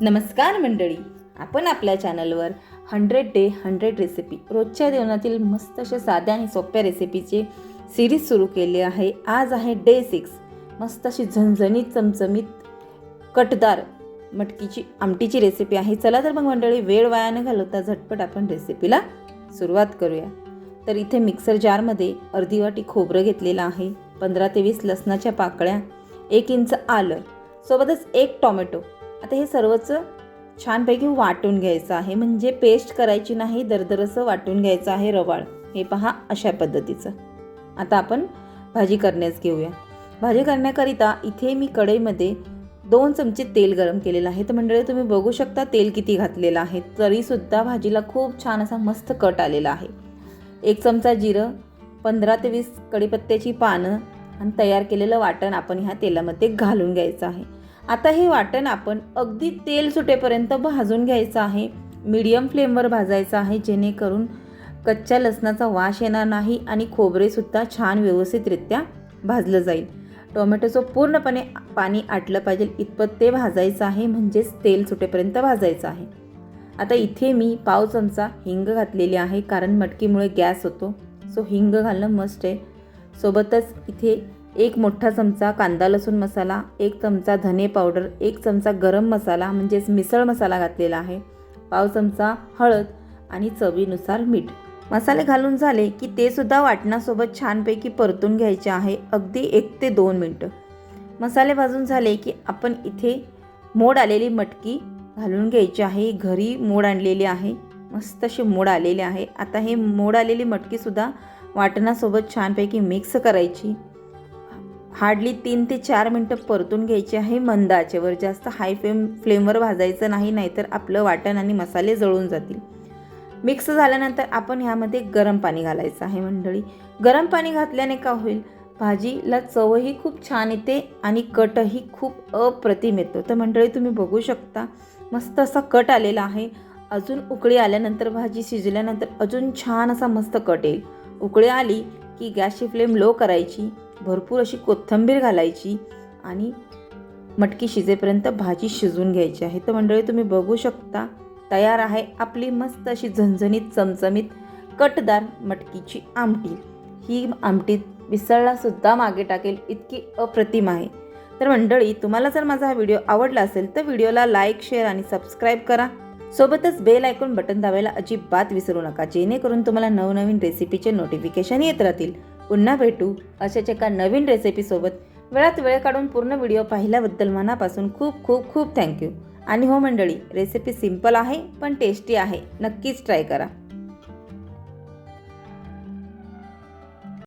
नमस्कार मंडळी. आपण आपल्या चॅनलवर हंड्रेड डे हंड्रेड रेसिपी रोजच्या जेवणातील मस्त अशा साध्या आणि सोप्या रेसिपीची सिरीज सुरू केली आहे. आज आहे डे सिक्स मस्त अशी झणझणीत चमचमीत कटदार मटकीची आमटीची रेसिपी आहे. चला तर मग मंडळी वेळ वाया न घालवता झटपट आपण रेसिपीला सुरुवात करूया. तर इथे मिक्सर जारमध्ये अर्धी वाटी खोबरं घेतलेलं आहे. पंधरा ते वीस लसणाच्या पाकळ्या एक इंच आलं. सोबतच एक टॉमॅटो आता हे सर्वच छानपैकी वाटून घ्यायचं आहे. म्हणजे पेस्ट करायची नाही दरदरसं वाटून घ्यायचं आहे रवाळ. हे पहा अशा पद्धतीचं. आता आपण भाजी करण्यास घेऊया. भाजी करण्याकरिता इथे मी कढईमध्ये दोन चमचे तेल गरम केलेलं आहे. तर मंडळी तुम्ही बघू शकता तेल किती घातलेलं आहे. तरीसुद्धा भाजीला खूप छान असा मस्त कट आलेला आहे. एक चमचा जिरं पंधरा ते वीस कढीपत्त्याची पानं आणि तयार केलेलं वाटण आपण ह्या तेलामध्ये घालून घ्यायचं आहे. आता हे वाटण आपण अगदी तेल सुटेपर्यंत भाजून घ्यायचं आहे. मीडियम फ्लेमवर भाजायचं आहे जेणेकरून कच्च्या लसणाचा वास येणार नाही आणि खोबरेसुद्धा छान व्यवस्थितरित्या भाजलं जाईल. टोमॅटोचं पूर्णपणे पाणी आटलं पाहिजे इतपत ते भाजायचं आहे म्हणजेच तेल सुटेपर्यंत भाजायचं आहे. आता इथे मी पाव चमचा हिंग घातलेली आहे कारण मटकीमुळे गॅस होतो. सो हिंग घालणं मस्ट आहे. सोबतच इथे एक मोठा चमचा कांदा लसूण मसाला एक चमचा धने पावडर एक चमचा गरम मसाला म्हणजेच मिसळ मसाला घातलेला आहे. पाव चमचा हळद आणि चवीनुसार मीठ. मसाले घालून झाले की ते सुद्धा वाटणासोबत छानपैकी परतून घ्यायचे आहे अगदी एक ते दोन मिनटं. मसाले भाजून झाले की आपण इथे मोड आलेली मटकी घालून घ्यायची आहे. घरी मोड आणलेली आहे. मस्त अशी मोड आलेली आहे. आता हे मोड आलेली मटकीसुद्धा वाटणासोबत छानपैकी मिक्स करायची. हार्डली तीन ते चार मिनटं परतून घ्यायची आहे मंद आचेवर जास्त हाय फ्लेम फ्लेमवर भाजायचं नाही नाहीतर आपलं वाटण आणि मसाले जळून जातील. मिक्स झाल्यानंतर आपण ह्यामध्ये गरम पाणी घालायचं आहे मंडळी. गरम पाणी घातल्याने का होईल? भाजीला चवही खूप छान येते आणि कटही खूप अप्रतिम येतो. तर मंडळी तुम्ही बघू शकता मस्त असा कट आलेला आहे. अजून उकळी आल्यानंतर भाजी शिजल्यानंतर अजून छान असा मस्त कट येईल. उकळी आली की गॅसची फ्लेम लो करायची. भरपूर अशी कोथिंबीर घालायची आणि मटकी शिजेपर्यंत भाजी शिजवून घ्यायची आहे. तर मंडळी तुम्ही बघू शकता तयार आहे आपली मस्त अशी झणझणीत चमचमीत कटदार मटकीची आमटी. ही आमटी मिसळलासुद्धा मागे टाकेल इतकी अप्रतिम आहे. तर मंडळी तुम्हाला जर माझा हा व्हिडिओ आवडला असेल तर व्हिडिओला लाईक शेअर आणि सबस्क्राईब करा. सोबतच बेल ऐकून बटन दाबायला अजिबात विसरू नका. जेणेकरून तुम्हाला नवनवीन रेसिपीचे नोटिफिकेशन येत राहतील. पुन्हा भेटू अशाच एका नवीन रेसिपीसोबत वेळात वेळ काढून पूर्ण व्हिडिओ पाहिल्याबद्दल मनापासून खूप खूप खूप थँक्यू आणि हो मंडळी रेसिपी सिंपल आहे पण टेस्टी आहे. नक्कीच ट्राय करा.